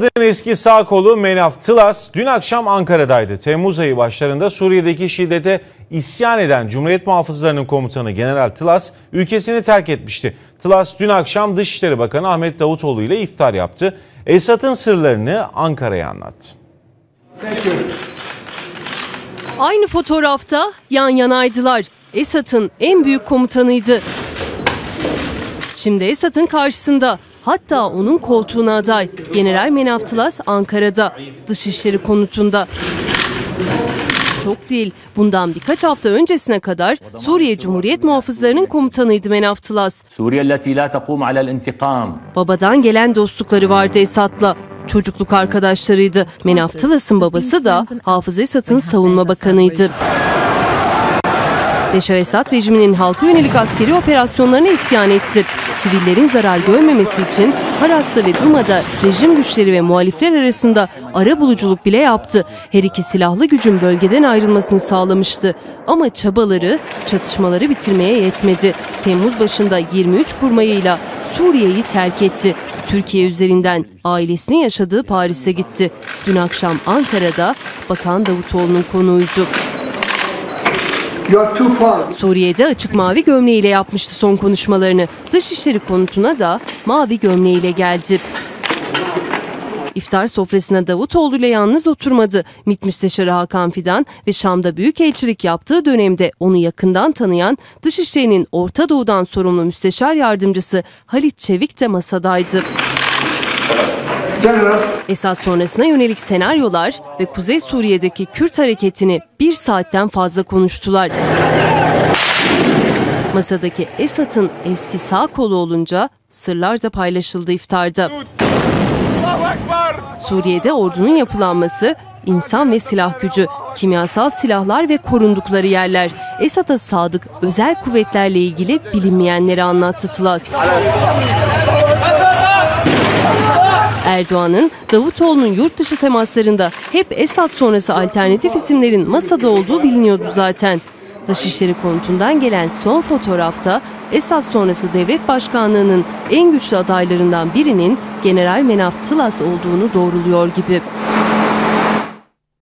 Esad'ın eski sağ kolu Menaf Tılas dün akşam Ankara'daydı. Temmuz ayı başlarında Suriye'deki şiddete isyan eden Cumhuriyet Muhafızlarının komutanı General Tılas ülkesini terk etmişti. Tılas dün akşam Dışişleri Bakanı Ahmet Davutoğlu ile iftar yaptı. Esad'ın sırlarını Ankara'ya anlattı. Aynı fotoğrafta yan yanaydılar. Esad'ın en büyük komutanıydı. Şimdi Esad'ın karşısında hatta onun koltuğuna aday. General Menaftılas Ankara'da, Dışişleri konutunda. Çok değil. Bundan birkaç hafta öncesine kadar Suriye Cumhuriyet Muhafızlarının komutanıydı Menaftılas. Babadan gelen dostlukları vardı Esad'la çocukluk arkadaşlarıydı. Menaftalas'ın babası da Hafız Esat'ın savunma bakanıydı. Beşar Esad rejiminin halka yönelik askeri operasyonlarına isyan etti. Sivillerin zarar görmemesi için Haras'ta ve Duma'da rejim güçleri ve muhalifler arasında ara buluculuk bile yaptı. Her iki silahlı gücün bölgeden ayrılmasını sağlamıştı. Ama çabaları çatışmaları bitirmeye yetmedi. Temmuz başında 23 kurmayıyla Suriye'yi terk etti. Türkiye üzerinden ailesinin yaşadığı Paris'e gitti. Dün akşam Ankara'da Bakan Davutoğlu'nun konuğuydu. Suriye'de açık mavi gömleğiyle yapmıştı son konuşmalarını. Dışişleri konutuna da mavi gömleğiyle geldi. İftar sofrasına Davutoğlu ile yalnız oturmadı. MİT Müsteşarı Hakan Fidan ve Şam'da büyükelçilik yaptığı dönemde onu yakından tanıyan Dışişleri'nin Orta Doğu'dan sorumlu müsteşar yardımcısı Halit Çevik de masadaydı. Esad sonrasına yönelik senaryolar ve Kuzey Suriye'deki Kürt hareketini bir saatten fazla konuştular. Masadaki Esad'ın eski sağ kolu olunca sırlar da paylaşıldı iftarda. Suriye'de ordunun yapılanması, insan ve silah gücü, kimyasal silahlar ve korundukları yerler. Esad'a sadık özel kuvvetlerle ilgili bilinmeyenleri anlattı Tılas. Erdoğan'ın Davutoğlu'nun yurt dışı temaslarında hep Esad sonrası alternatif isimlerin masada olduğu biliniyordu zaten. Dışişleri konutundan gelen son fotoğrafta Esad sonrası devlet başkanlığının en güçlü adaylarından birinin General Menaf Tılas olduğunu doğruluyor gibi.